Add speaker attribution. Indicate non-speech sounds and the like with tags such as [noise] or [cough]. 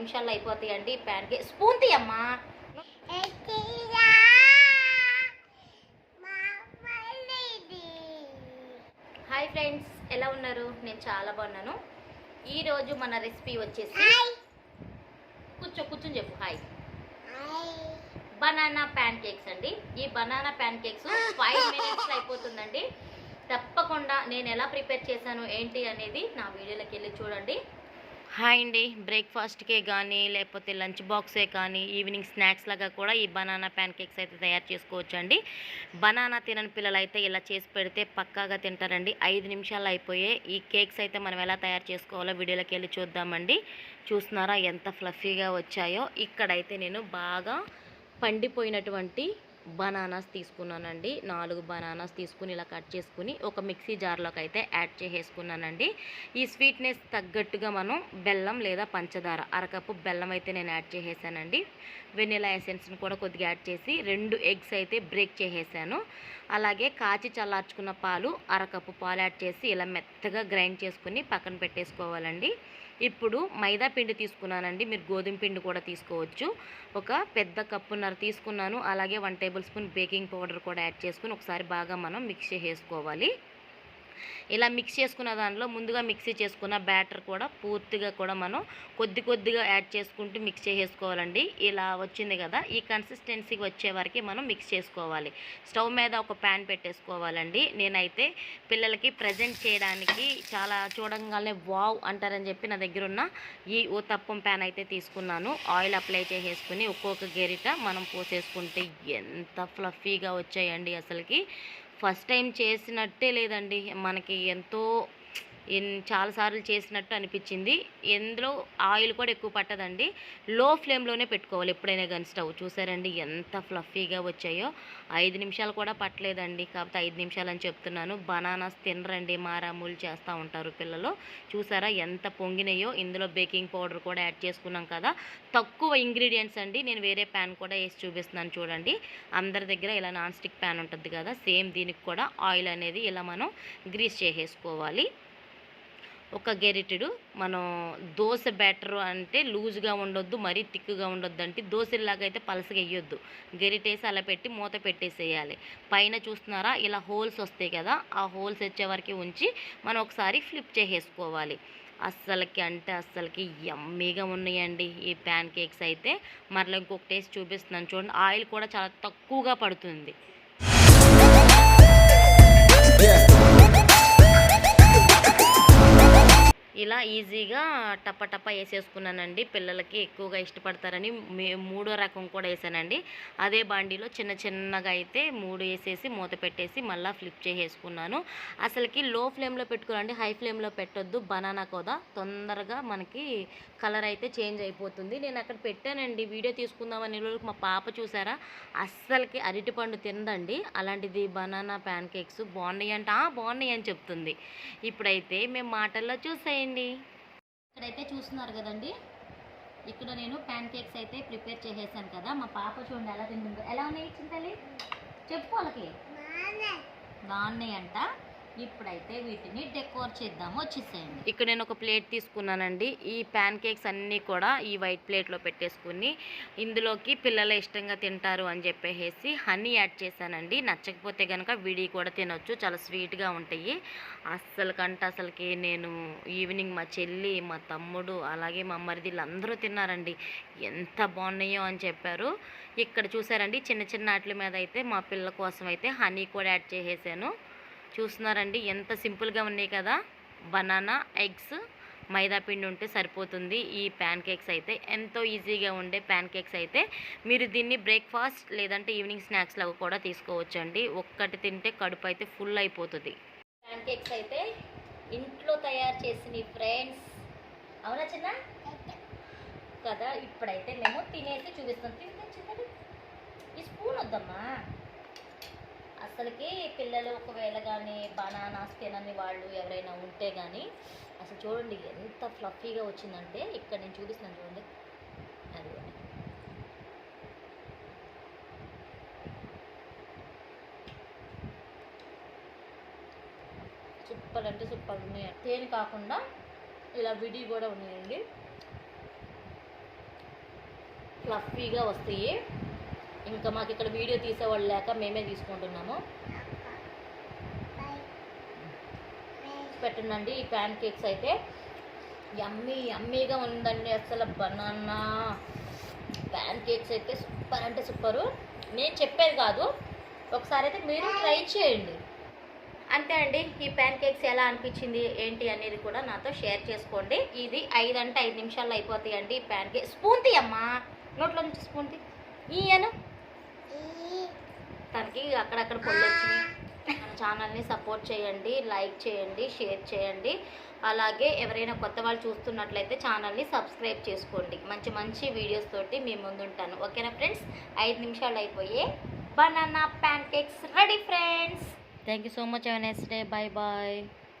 Speaker 1: నిమిషాల్లో అయిపోతాయండి pancake spoon తీయమ్మా. హాయ్ ఫ్రెండ్స్ ఎలా ఉన్నారు? నేను చాలా బాగున్నాను. ఈరోజు మన రెసిపీ వచ్చేసి కూర్చో కూర్చొని చెప్పు. హాయ్. బనానా ప్యాన్ కేక్స్ అండి. ఈ banana pan cakes [laughs] five minutes అయిపోతుందండి. తప్పకుండా నేను ఎలా ప్రిపేర్ చేశాను ఏంటి అనేది నా వీడియోలోకి వెళ్ళి చూడండి. హాయ్ అండి. బ్రేక్ఫాస్ట్కే కానీ లేకపోతే లంచ్ బాక్సే కానీ ఈవినింగ్ స్నాక్స్ లాగా కూడా ఈ బనానా ప్యాన్ కేక్స్ అయితే తయారు చేసుకోవచ్చు అండి బనానా తినని పిల్లలు అయితే ఇలా చేసి పెడితే పక్కాగా తింటారండి. ఐదు నిమిషాలు అయిపోయే ఈ కేక్స్ అయితే మనం ఎలా తయారు చేసుకోవాలో వీడియోలోకి వెళ్ళి చూద్దామండి. చూస్తున్నారా ఎంత ఫ్లఫీగా వచ్చాయో. ఇక్కడైతే నేను బాగా పండిపోయినటువంటి బనానాస్ తీసుకున్నానండి. నాలుగు బనానాస్ తీసుకుని ఇలా కట్ చేసుకుని ఒక మిక్సీ జార్లోకి అయితే యాడ్ చేసేసుకున్నానండి. ఈ స్వీట్నెస్ తగ్గట్టుగా మనం బెల్లం లేదా పంచదార అరకప్పు బెల్లం అయితే నేను యాడ్ చేసేసానండి. వెనిలా ఎసెన్స్ని కూడా కొద్దిగా యాడ్ చేసి రెండు ఎగ్స్ అయితే బ్రేక్ చేసేసాను. అలాగే కాచి చల్లార్చుకున్న పాలు అరకప్పు పాలు యాడ్ చేసి ఇలా మెత్తగా గ్రైండ్ చేసుకుని పక్కన పెట్టేసుకోవాలండి. ఇప్పుడు మైదా పిండి తీసుకున్నానండి. మీరు గోధుమ పిండి కూడా తీసుకోవచ్చు. ఒక పెద్ద కప్పున్నర తీసుకున్నాను. అలాగే one tablespoon baking powder కూడా యాడ్ చేసుకుని ఒకసారి బాగా మనం మిక్స్ చేసుకోవాలి ఇలా మిక్స్ చేసుకున్న దానిలో ముందుగా మిక్సీ చేసుకున్న బ్యాటర్ కూడా పూర్తిగా కూడా మనం కొద్ది కొద్దిగా యాడ్ చేసుకుంటూ మిక్స్ చేసేసుకోవాలండి. ఇలా వచ్చింది కదా ఈ కన్సిస్టెన్సీకి వచ్చే వరకు మనం మిక్స్ చేసుకోవాలి. స్టవ్ మీద ఒక ప్యాన్ పెట్టేసుకోవాలండి. నేనైతే పిల్లలకి ప్రజెంట్ చేయడానికి చాలా చూడంగానే వావ్ అంటారని చెప్పి నా దగ్గర ఉన్న ఈ ఓ తప్పం ప్యాన్ అయితే తీసుకున్నాను. ఆయిల్ అప్లై చేసేసుకుని ఒక్కొక్క గెరిట మనం పోసేసుకుంటే ఎంత ఫ్లఫీగా వచ్చాయండి అసలుకి. ఫస్ట్ టైం చేసినట్టే లేదండి. మనకి ఎంతో చాలాసార్లు చేసినట్టు అనిపించింది. ఎందులో ఆయిల్ కూడా ఎక్కువ పట్టదండి. లో ఫ్లేమ్లోనే పెట్టుకోవాలి ఎప్పుడైనా కానీ స్టవ్. చూసారండి ఎంత ఫ్లఫీగా వచ్చాయో. ఐదు నిమిషాలు కూడా పట్టలేదండి. కాకపోతే ఐదు నిమిషాలు అని చెప్తున్నాను. బనానాస్ తినరండి. మారామూలు చేస్తూ ఉంటారు పిల్లలు. చూసారా ఎంత పొంగినాయో. ఇందులో బేకింగ్ పౌడర్ కూడా యాడ్ చేసుకున్నాం కదా. తక్కువ ఇంగ్రీడియంట్స్ అండి. నేను వేరే ప్యాన్ కూడా వేసి చూపిస్తున్నాను చూడండి. అందరి దగ్గర ఇలా నాన్ స్టిక్ ప్యాన్ ఉంటుంది కదా. సేమ్ దీనికి కూడా ఆయిల్ అనేది ఇలా మనం గ్రీస్ చేసేసుకోవాలి. ఒక గెరిటెడు మనం దోశ బ్యాటర్ అంటే లూజ్గా ఉండొద్దు మరీ తిక్కుగా ఉండొద్దు అంటే దోశలాగా అయితే పలసగా వేయొద్దు గెరిటేసి అలా పెట్టి మూత పెట్టేసేయాలి. పైన చూస్తున్నారా ఇలా హోల్స్ వస్తాయి కదా ఆ హోల్స్ వచ్చే వరకు ఉంచి మనం ఒకసారి ఫ్లిప్ చేసేసుకోవాలి. అస్సలకి అంటే అస్సలకి యమ్మీగా ఉన్నాయండి ఈ ప్యాన్ కేక్స్ అయితే. మరలా ఇంకొక టేస్ట్ చూపిస్తున్నాను చూడండి ఆయిల్ కూడా చాలా తక్కువగా పడుతుంది. ఇలా ఈజీగా టప్ప టప్ప వేసేసుకున్నానండి. పిల్లలకి ఎక్కువగా ఇష్టపడతారని మే మూడో రకం కూడా వేసానండి. అదే బాండీలో చిన్న చిన్నగా అయితే మూడు వేసేసి మూత పెట్టేసి మళ్ళీ ఫ్లిప్ చేసేసుకున్నాను. అసలుకి లో ఫ్లేమ్లో పెట్టుకోనండి హై ఫ్లేమ్లో పెట్టొద్దు. బనానా కూడా తొందరగా మనకి కలర్ అయితే చేంజ్ అయిపోతుంది. నేను అక్కడ పెట్టానండి. వీడియో తీసుకుందామని రోజుకి మా పాప చూసారా? అస్సలకి అరటిపండు తిందండి అలాంటిది బనానా ప్యాన్ కేక్స్ బాగున్నాయి అంటే బాగున్నాయి అని చెప్తుంది. ఇప్పుడైతే మేము మాటల్లో చూసేయండి. ఇక్కడైతే చూస్తున్నారు కదండి. ఇక్కడ నేను ప్యాన్ కేక్స్ అయితే ప్రిపేర్ చేసేసాను కదా. మా పాప చూడండి ఎలా తింటుందో. ఎలా ఉన్నాయి చింతలి చెప్పు వాళ్ళకి. బాగున్నాయి. అంట ఇప్పుడైతే వీటిని డెకోర్ చేద్దాము వచ్చేసేయండి. ఇక్కడ నేను ఒక ప్లేట్ తీసుకున్నానండి. ఈ ప్యాన్ కేక్స్ అన్నీ కూడా ఈ వైట్ ప్లేట్లో పెట్టేసుకుని ఇందులోకి పిల్లలు ఇష్టంగా తింటారు అని చెప్పేసి హనీ యాడ్ చేశానండి. నచ్చకపోతే కనుక విడి కూడా తినొచ్చు చాలా స్వీట్గా ఉంటాయి. అస్సలు కంటే అసలుకి నేను ఈవినింగ్ మా చెల్లి మా తమ్ముడు అలాగే మా మరిదిలు అందరూ తిన్నారండి. ఎంత బాగున్నాయో అని చెప్పారు. ఇక్కడ చూసారండి చిన్న చిన్న వాటి మీద అయితే మా పిల్లల కోసం అయితే హనీ కూడా యాడ్ చేసేసాను. చూస్తున్నారండి. ఎంత సింపుల్గా ఉన్నాయి కదా. బనానా ఎగ్స్ మైదా పిండి ఉంటే సరిపోతుంది. ఈ ప్యాన్ కేక్స్ అయితే ఎంతో ఈజీగా ఉండే ప్యాన్ కేక్స్ అయితే మీరు దీన్ని బ్రేక్ఫాస్ట్ లేదంటే ఈవినింగ్ స్నాక్స్ లాగా కూడా తీసుకోవచ్చండి. ఒక్కటి తింటే కడుపు అయితే ఫుల్ అయిపోతుంది. ప్యాన్ కేక్స్ అయితే ఇంట్లో తయారు చేసిన ఫ్రెండ్స్ అవునా చిన్న? కదా ఇప్పుడైతే మేము తినేసి చూపిస్తాం. తింటే చిన్నది. ఈ స్పూన్ వద్దమ్మా. అసలుకి పిల్లలు ఒకవేళ కానీ బనానాస్ తినని వాళ్ళు ఎవరైనా ఉంటే కానీ అసలు చూడండి ఎంత ఫ్లఫీగా వచ్చిందంటే ఇక్కడ నేను చూపిస్తున్నాను చూడండి. అది సూపర్ అంటే సూపర్ ఉన్నాయి. తేనె కాకుండా ఇలా విడి కూడా ఉన్నాయండి. ఫ్లఫీగా వస్తాయి. ఇంకా మాకు ఇక్కడ వీడియో తీసేవాళ్ళు లేక మేమే తీసుకుంటున్నాము. పెట్టండి ఈ ప్యాన్ కేక్స్ అయితే. యమ్మీ యమ్మీగా ఉందండి అసలు బనానా. ప్యాన్ కేక్స్ అయితే సూపర్ అంటే సూపరు. నేను చెప్పేది కాదు. ఒకసారి అయితే మీరు ట్రై చేయండి. అంతే అండి. ఈ ప్యాన్ కేక్స్ ఎలా అనిపించింది ఏంటి అనేది కూడా నాతో షేర్ చేసుకోండి. ఇది ఐదు అంటే ఐదు నిమిషాల్లో అయిపోతాయండి ఈ ప్యాన్ కేక్. స్పూన్ తీయమ్మా. నోట్లో నుంచి స్పూన్ తీ. ఈయను తనకి అక్కడక్కడ పళ్ళు వచ్చినాయి మన ఛానల్ని సపోర్ట్ చేయండి లైక్ చేయండి షేర్ చేయండి. అలాగే ఎవరైనా కొత్త వాళ్ళు చూస్తున్నట్లయితే ఛానల్ని సబ్స్క్రైబ్ చేసుకోండి. మంచి మంచి వీడియోస్ తోటి మీ ముందుంటాను. ఓకేనా ఫ్రెండ్స్? ఐదు నిమిషాలు అయిపోయే. Banana pancakes ready friends thank you so much next day bye bye